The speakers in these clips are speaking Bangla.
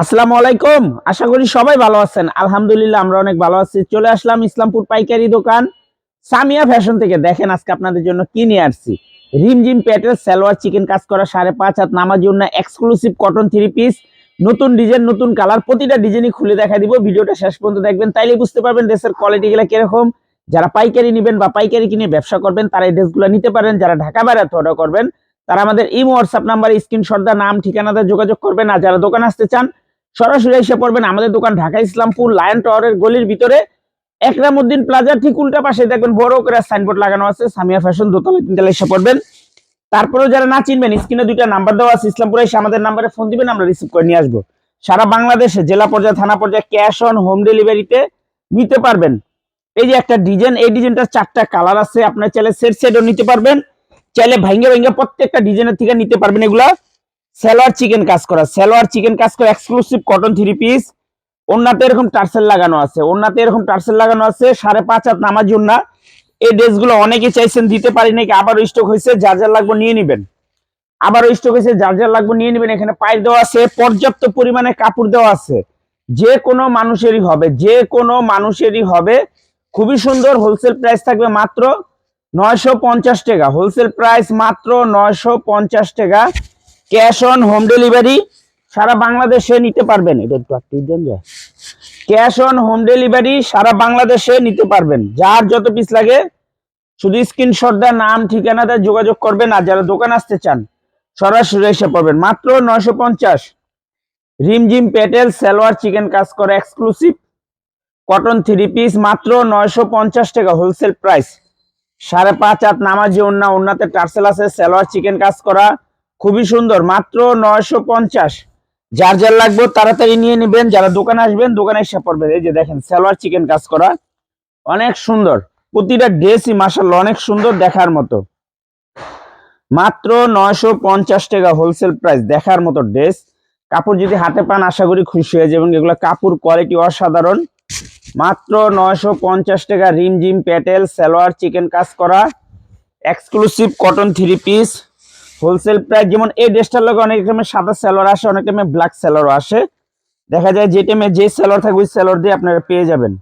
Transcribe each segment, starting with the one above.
আসসালামু আলাইকুম। আশা করি সবাই ভালো আছেন। আলহামদুলিল্লাহ আমরা অনেক ভালো আছি। চলে আসলাম ইসলামপুর পাইকারি দোকান। সামিয়া ফ্যাশন থেকে দেখেন আজকে আপনাদের জন্য কি নিয়ে আসছি। রিমঝিম প্যাটেল, সালোয়ার, চিকেন কাজ করা সাড়ে পাঁচ হাত নামার জন্য এক্সক্লুসিভ কটন থ্রি পিস নতুন ডিজাইন নতুন কালার প্রতিটা ডিজাইনই খুলে দেখা দিব। ভিডিওটা শেষ পর্যন্ত দেখবেন। তাইলে বুঝতে পারবেন ড্রেসের কোয়ালিটি গুলা কীরকম। যারা পাইকারি নেবেন বা পাইকারি কিনে ব্যবসা করবেন, তারা এই ড্রেসগুলো নিতে পারেন। যারা ঢাকা বেড়াতে অর্ডার করবেন, তারা আমাদের ইমো, হোয়াটসঅ্যাপ নাম্বারে স্ক্রিনশট দা নাম, ঠিকানাতে যোগাযোগ করবেন। আর যারা দোকান আসতে চান সরাসরি এসে পড়বেন আমাদের দোকান ঢাকা ইসলামপুর, লায়ন টাওয়ারের গলির ভিতরে। একরামুদ্দিন প্লাজার ঠিক উল্টা পাশে দেখবেন বড় করে সাইনবোর্ড লাগানো আছে, সামিয়া ফ্যাশন দোতলা তিনতলা এসে পড়বেন। তারপরেও যারা না চিনবেন, স্ক্রিনে দুইটা নাম্বার দেওয়া আছে, ইসলামপুরে এসে আমাদের নাম্বারে ফোন দিবেন, আমরা রিসিভ করে নিয়ে আসব। সারা বাংলাদেশে, জেলা পর্যায়ে, থানা পর্যায়ে ক্যাশ অন হোম ডেলিভারিতে নিতে পারবেন। এই যে একটা ডিজাইন এই ডিজাইনটার চারটা কালার আছে, আপনার চাইলে সেট সেটও নিতে পারবেন। চাইলে ভাঙ্গে ভাঙ্গে প্রত্যেকটা ডিজাইনের থেকে নিতে পারবেন এগুলা। সালোয়ার চিকেন কাজ করা। সালোয়ার চিকেন কাজ করা এক্সক্লুসিভ কটন থ্রি পিস ওনাতে এরকম টার্সেল লাগানো আছে। ওনাতে এরকম টার্সেল লাগানো আছে। সাড়ে পাঁচ হাত নামার জন্য এই ড্রেসগুলো অনেকে চাইছেন দিতে পারি নাকি আবারও স্টক হয়েছে, যার যার লাগবে নিয়ে নেবেন। আবারও স্টক হয়েছে, যার যার লাগবে নিয়ে নেবেন। এখানে পাইপ দেওয়া আছে, পর্যাপ্ত পরিমাণে কাপড় দেওয়া আছে। যে কোনো মানুষেরই হবে, যে কোনো মানুষেরই হবে। খুবই সুন্দর হোলসেল প্রাইস থাকবে মাত্র নয়শো পঞ্চাশ টাকা। হোলসেল প্রাইস মাত্র নয়শো পঞ্চাশ টাকা। ক্যাশ অন হোম ডেলিভারি সারা বাংলাদেশে নিতে পারবেন। এটা ক্যাশ অন হোম ডেলিভারি সারা বাংলাদেশে নিতে পারবেন। যার যত পিস লাগে, শুধু স্ক্রিনশট দেওয়া নাম ঠিকানা দেয় যোগাযোগ করবেন আর যারা দোকান আসতে চান, সরাসরি এসে পাবেন। মাত্র নয়শো পঞ্চাশ। রিমঝিম পেটেল সালোয়ার চিকেন কাজ করা এক্সক্লুসিভ কটন থ্রি পিস মাত্র নয়শো পঞ্চাশ টাকা হোলসেল প্রাইস সাড়ে পাঁচ হাত নামাজি ওন্না ওন্নাতে টার্সেল আছে, সালোয়ার চিকেন কাজ করা। খুবই সুন্দর, মাত্র নয়শো পঞ্চাশ। যার যার লাগবে তাড়াতাড়ি নিয়ে নেবেন, যারা দোকানে আসবেন, দোকানে এসে পড়বেন। এই যে দেখেন, সালোয়ার চিকেন কাজ করা, অনেক সুন্দর। প্রতিটা ড্রেসই মাসাল্লাহ অনেক সুন্দর দেখার মতো। মাত্র নয়শো পঞ্চাশ টাকা হোলসেল প্রাইস দেখার মতো ড্রেস কাপড় যদি হাতে পান, আশা করি খুশি হয়ে যাবেন। এগুলো কাপড় কোয়ালিটি অসাধারণ। মাত্র নয়শো পঞ্চাশ টাকা রিম জিম প্যাটেল, সালোয়ার চিকেন কাজ করা। Exclusive cotton three piece wholesale price যেমন এই ড্রেসটার লগে অনেক টাইমে সাদা স্যালোয়ার আসে, অনেক টাইমে ব্ল্যাক স্যালোয়ার আসে। দেখা যায় যে টাইমে যে স্যালোয়ার থাকবে ওই স্যালোয়ার দিয়ে আপনারা পেয়ে যাবেন।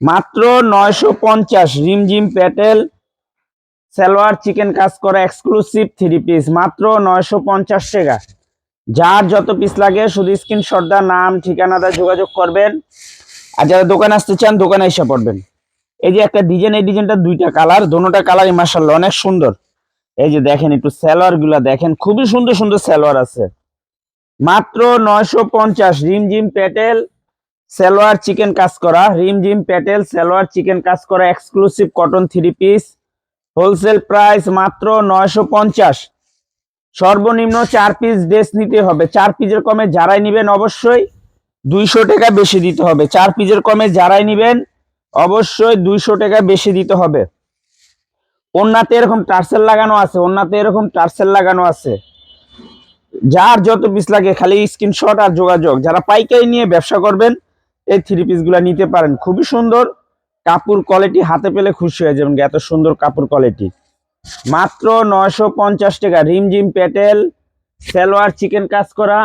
মাত্র নয়শো পঞ্চাশ রিম জিম প্যাটেল, সালোয়ার, চিকেন কাজ করা এক্সক্লুসিভ থ্রি পিস মাত্র নয়শো পঞ্চাশ টাকা। যার যত পিস লাগে, শুধু স্ক্রিনশট দা নাম, ঠিকানা দা যোগাযোগ করবেন। আর যারা দোকানে আসতে চান, দোকানে এসে পড়বেন। এই যে একটা ডিজাইন এই ডিজাইনটা দুইটা কালার দোনোটা কালারই মাসাল্লাহ অনেক সুন্দর। এই যে দেখেন একটু স্যালোয়ারগুলা দেখেন, খুবই সুন্দর সুন্দর স্যালোয়ার আছে। মাত্র নয়শো পঞ্চাশ রিমঝিম প্যাটেল সালোয়ার চিকেন কাজ করা, রিমঝিম প্যাটেল সালোয়ার চিকেন কাজ করা exclusive cotton three piece wholesale price মাত্র নয়শো পঞ্চাশ। সর্বনিম্ন চার পিস ড্রেস নিতে হবে। চার পিসের কমে যারাই নিবেন অবশ্যই দুইশো টাকা বেশি দিতে হবে। চার পিসের কমে যারাই নিবেন অবশ্যই দুইশো টাকা বেশি দিতে হবে। ওন্নাতে এরকম টার্সেল লাগানো আছে ওন্নাতে এরকম টার্সেল লাগানো আছে। যার যত পিস লাগে, খালি স্ক্রিনশট আর যোগাযোগ। যারা পাইকারি নিয়ে ব্যবসা করবেন, এই থ্রি পিসগুলা নিতে পারেন। খুবই সুন্দর কাপড় কোয়ালিটি হাতে পেলে খুশি হয়ে যাবেন এত সুন্দর কাপড় কোয়ালিটি মাত্র নয়শো পঞ্চাশ টাকা। রিমঝিম প্যাটেল, সালোয়ার, চিকেন কাজ করা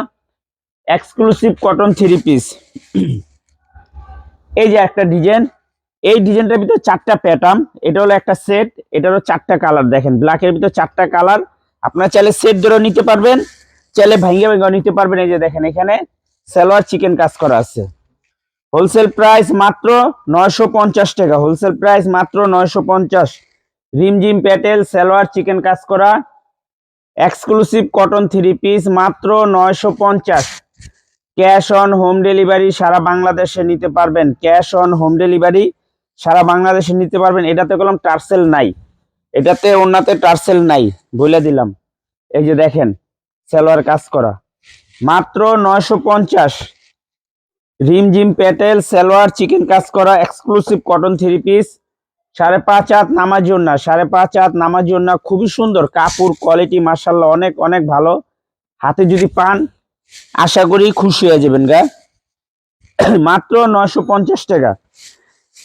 এক্সক্লুসিভ কটন থ্রি পিস এই যে একটা ডিজাইন এই ডিজাইনটার ভিতরে চারটা প্যাটার্ন এটা হলো একটা সেট এটারও চারটা কালার দেখেন। ব্ল্যাকের ভিতরে চারটা কালার আপনারা চাইলে সেট ধরেও নিতে পারবেন, চাইলে ভাঙ্গে ভাঙ্গেও নিতে পারবেন। এই যে দেখেন, এখানে সালোয়ার চিকেন কাজ করা আছে। হোলসেল প্রাইস মাত্র নয়শো পঞ্চাশ টাকা। হোলসেল প্রাইস মাত্র নয়শো পঞ্চাশ। রিমঝিম প্যাটেল, সালোয়ার চিকেন কাজ করা। এক্সক্লুসিভ কটন থ্রি পিস মাত্র নয়শো পঞ্চাশ। ক্যাশ অন হোম ডেলিভারি সারা বাংলাদেশে নিতে পারবেন। ক্যাশ অন হোম ডেলিভারি সারা বাংলাদেশে নিতে পারবেন। এটাতে কলম টার্সেল নাই। এটাতে ওনাতে টার্সেল নাই। বলে দিলাম। এই যে দেখেন, সালোয়ার কাজ করা। মাত্র নয়শো পঞ্চাশ। রিমঝিম প্যাটেল, সালোয়ার, চিকেন কাজ করা, এক্সক্লুসিভ কটন থ্রি পিস। সাড়ে পাঁচ হাত নামার জন্য সাড়ে পাঁচ হাত নামার জন্য খুবই সুন্দর। কাপড় কোয়ালিটি মার্শাল্লাহ অনেক অনেক ভালো। হাতে যদি পান, আশা করি খুশি হয়ে যাবেন গা। মাত্র নয়শো পঞ্চাশ টাকা।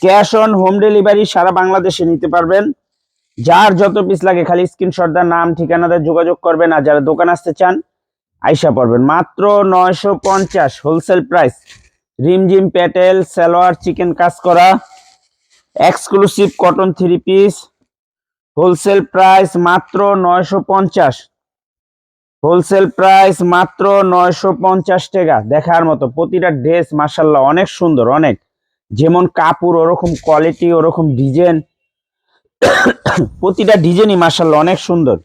ক্যাশ অন হোম ডেলিভারি সারা বাংলাদেশে নিতে পারবেন। যার যত পিস লাগে খালি স্ক্রিনশট দেওয়ার নাম, ঠিকানা দিয়ে যোগাযোগ করবেন আর যারা দোকান আসতে চান, আইসা পড়বেন। মাত্র নয়শো পঞ্চাশ হোলসেল প্রাইস রিমঝিম প্যাটেল, সালোয়ার, চিকেন কাজ করা। Exclusive cotton three piece wholesale price মাত্র নয়শো পঞ্চাশ। হোলসেল প্রাইস মাত্র নয়শো পঞ্চাশ টাকা। দেখার মতো প্রতিটা ড্রেস মাসাল্লাহ অনেক সুন্দর, অনেক। যেমন কাপড়, ওরকম কোয়ালিটি ওরকম ডিজাইন প্রতিটা ডিজাইনই মাসাল্লাহ অনেক সুন্দর।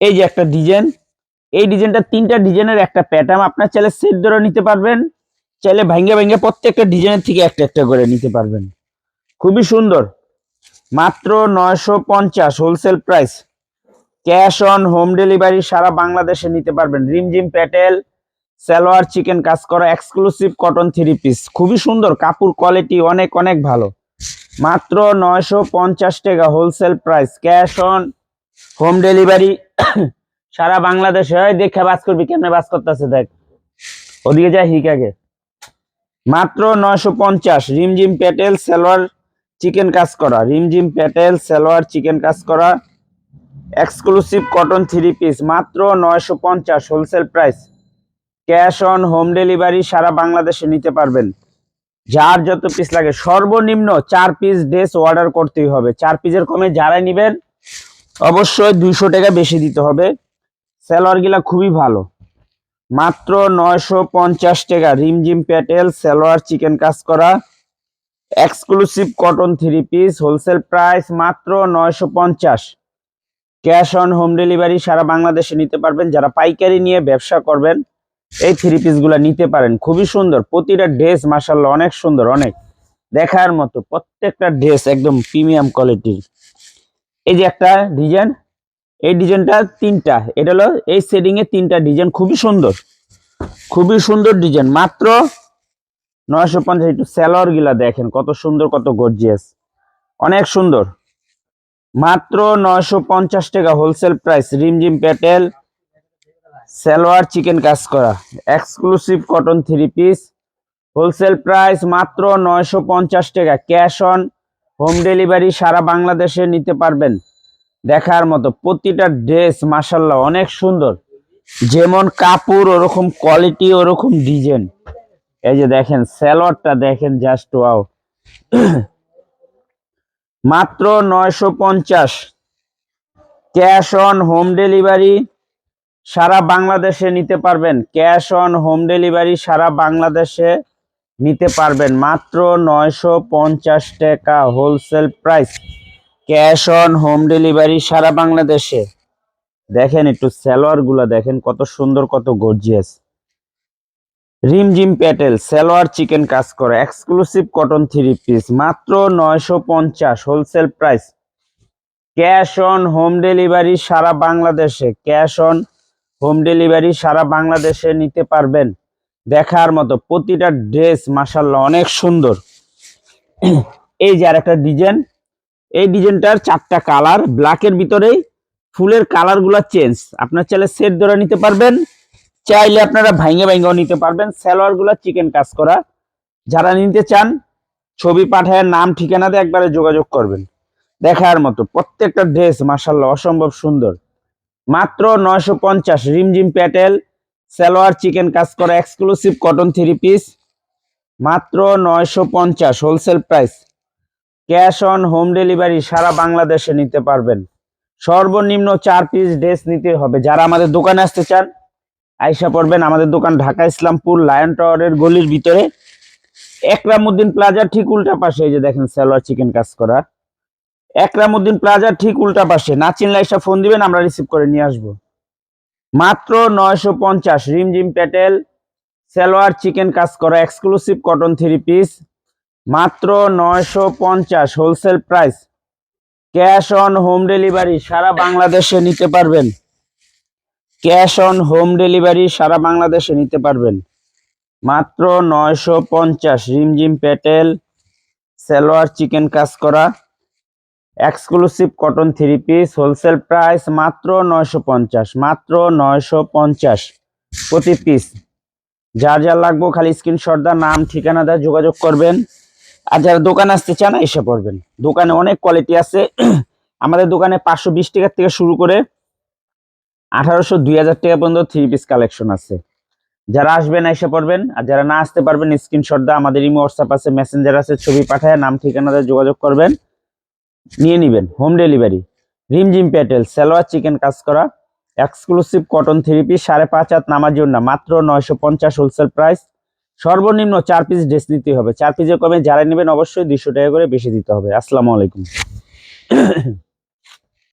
এই যে একটা ডিজাইন এই ডিজাইনটা তিনটা ডিজাইনের একটা প্যাটার্ন আপনার চাইলে সেট ধরে নিতে পারবেন, চাইলে ভাঙ্গে ভাঙ্গে প্রত্যেকটা ডিজাইনের থেকে একটা একটা করে নিতে পারবেন। খুবই সুন্দর। মাত্র নয়শো পঞ্চাশ wholesale price cash on home delivery সারা বাংলাদেশে নিতে পারবেন। রিমঝিম প্যাটেল সালোয়ার, চিকেন কাজ করা এক্সক্লুসিভ কটন থ্রি পিস খুবই সুন্দর, কাপড় কোয়ালিটি অনেক অনেক ভালো। মাত্র নয়শো পঞ্চাশ টাকা wholesale price cash on home delivery সারা বাংলাদেশে দেখে বাস করবি, কেমনে বাস করতেছে দেখ। ওদিকে যাই হিকাকে মাত্র নয়শো পঞ্চাশ, রিমঝিম প্যাটেল সালোয়ার, চিকেন কাজ করা। রিমঝিম প্যাটেল সালোয়ার, চিকেন কাজ করা। এক্সক্লুসিভ কটন থ্রি পিস মাত্র নয়শো পঞ্চাশ wholesale price cash on home delivery সারা বাংলাদেশে নিতে পারবেন। যার যত পিস লাগে, সর্বনিম্ন চার পিস ড্রেস অর্ডার করতেই হবে। চার পিসের কমে যারা নিবেন, অবশ্যই দুইশো টাকা বেশি দিতে হবে। স্যালোয়ারগুলা খুবই ভালো। মাত্র নয়শো পঞ্চাশ টাকা রিমঝিম প্যাটেল, সালোয়ার, চিকেন কাজ করা। Exclusive cotton three piece wholesale price মাত্র নয়শো পঞ্চাশ। ক্যাশ অন হোম ডেলিভারি সারা বাংলাদেশে নিতে পারবেন। যারা পাইকারি নিয়ে ব্যবসা করবেন এই থ্রি পিসগুলা নিতে পারেন। খুবই সুন্দর। প্রতিটা ড্রেস মাসাল্লাহ অনেক সুন্দর, অনেক। দেখার মতো প্রত্যেকটা ড্রেস একদম প্রিমিয়াম কোয়ালিটির এই যে একটা ডিজাইন এই ডিজাইনটা তিনটা। এটা হলো এই এ তিনটা ডিজাইন খুবই সুন্দর। খুবই সুন্দর ডিজাইন মাত্র নয়শো পঞ্চাশ একটু স্যালোয়ারগুলা দেখেন, কত সুন্দর, কত গর্জিয়াস অনেক সুন্দর। মাত্র নয়শো পঞ্চাশ টাকা হোলসেল প্রাইস রিমজিম প্যাটেল সালোয়ার চিকেন কাজ করা। Exclusive cotton three piece wholesale price মাত্র নয়শো পঞ্চাশ টাকা। ক্যাশ অন হোম ডেলিভারি সারা বাংলাদেশে নিতে পারবেন। দেখার মতো প্রতিটা ড্রেস মাসাল্লাহ অনেক সুন্দর। যেমন কাপড়, ওরকম কোয়ালিটি ওরকম ডিজাইন এই যে দেখেন স্যালোয়ারটা দেখেন জাস্ট ওয়াও মাত্র নয়শো পঞ্চাশ। ক্যাশ অন হোম ডেলিভারি সারা বাংলাদেশে নিতে পারবেন। ক্যাশ অন হোম ডেলিভারি সারা বাংলাদেশে নিতে পারবেন। মাত্র নয়শো পঞ্চাশ টাকা wholesale price. Cash on home delivery সারা বাংলাদেশে। দেখেন একটু সালোয়ারগুলা দেখেন, কত সুন্দর, কত গর্জিয়াস। রিমজিম প্যাটেল, সালোয়ার চিকেন কাজ করে, এক্সক্লুসিভ কটন থ্রি পিস, মাত্র নয়শো পঞ্চাশ wholesale price. Cash on home delivery সারা বাংলাদেশে। ক্যাশ অন হোম ডেলিভারি সারা বাংলাদেশে নিতে পারবেন। দেখার মতো প্রতিটা ড্রেস মাসাল্লাহ অনেক সুন্দর। এই যে আর একটা ডিজাইন এই ডিজাইনটার চারটা কালার ব্ল্যাকের ভিতরেই ফুলের কালারগুলা চেঞ্জ আপনার চাইলে সেট ধরে নিতে পারবেন, চাইলে আপনারা ভাইঙ্গে ভাইঙ্গাও নিতে পারবেন। সালোয়ারগুলা চিকেন কাজ করা। যারা নিতে চান, ছবি পাঠায়, নাম, ঠিকানাতে একবারে যোগাযোগ করবেন। দেখার মতো প্রত্যেকটা ড্রেস মাসাল্লাহ অসম্ভব সুন্দর। মাত্র নয়শো পঞ্চাশ রিমজিম প্যাটেল, সালোয়ার চিকেন কাজ করা এক্সক্লুসিভ কটন থ্রি পিস মাত্র নয়শো পঞ্চাশ wholesale price cash on home delivery সারা বাংলাদেশে নিতে পারবেন। সর্বনিম্ন চার পিস ড্রেস নিতে হবে। যারা আমাদের দোকানে আসতে চান, আইসা পড়বেন আমাদের দোকান ঢাকা ইসলামপুর লায়ন টাওয়ারের গলির ভিতরে। একরামুদ্দিন প্লাজার ঠিক উল্টা পাশে এই যে দেখেন সালোয়ার চিকেন কাজ করা। একরামুদ্দিন প্লাজার ঠিক উল্টা পাশে। না চিনলে এসে ফোন দিবেন, আমরা রিসিভ করে নিয়ে আসব। মাত্র নয়শো পঞ্চাশ। রিমজিম প্যাটেল, সালোয়ার, চিকেন কাজ করা এক্সক্লুসিভ কটন থ্রি পিস মাত্র নয়শো পঞ্চাশ। Wholesale price cash on home delivery সারা বাংলাদেশে নিতে পারবেন। ক্যাশ অন হোম ডেলিভারি সারা বাংলাদেশে নিতে পারবেন। মাত্র নয়শো পঞ্চাশ। রিমজিম প্যাটেল, সালোয়ার, চিকেন কাজ করা। Exclusive cotton three piece wholesale price মাত্র নয়শো পঞ্চাশ, মাত্র নয়শো পঞ্চাশ প্রতি পিস যার যার লাগবো খালি স্ক্রিনশট দা নাম, ঠিকানা দা যোগাযোগ করবেন। আর যারা দোকানে আসতে চান, এসে পড়বেন। দোকানে অনেক কোয়ালিটি আছে। আমাদের দোকানে পাঁচশো বিশ টাকার থেকে শুরু করে আঠারোশো দুই হাজার টাকা পর্যন্ত থ্রি পিস কালেকশন আছে। যারা আসবেন, এসে পড়বেন। আর যারা না আসতে পারবেন স্ক্রিনশট দা আমাদের ইমো হোয়াটসঅ্যাপ আছে মেসেঞ্জার আছে, ছবি পাঠায়, নাম, ঠিকানা ঠিকানাতে যোগাযোগ করবেন। নিয়ে নেবেন হোম ডেলিভারি রিমঝিম প্যাটেল সালোয়ার চিকেন কাজ করা এক্সক্লুসিভ কটন থ্রি পিস সাড়ে পাঁচ হাত নামার জন্য মাত্র নয়শো পঞ্চাশ হোলসেল প্রাইস সর্বনিম্ন চার পিস ড্রেস নিতে হবে, চার পিসের কমে যারা নেবেন অবশ্যই দুশো টাকা করে বেশি দিতে হবে। আসসালামু আলাইকুম।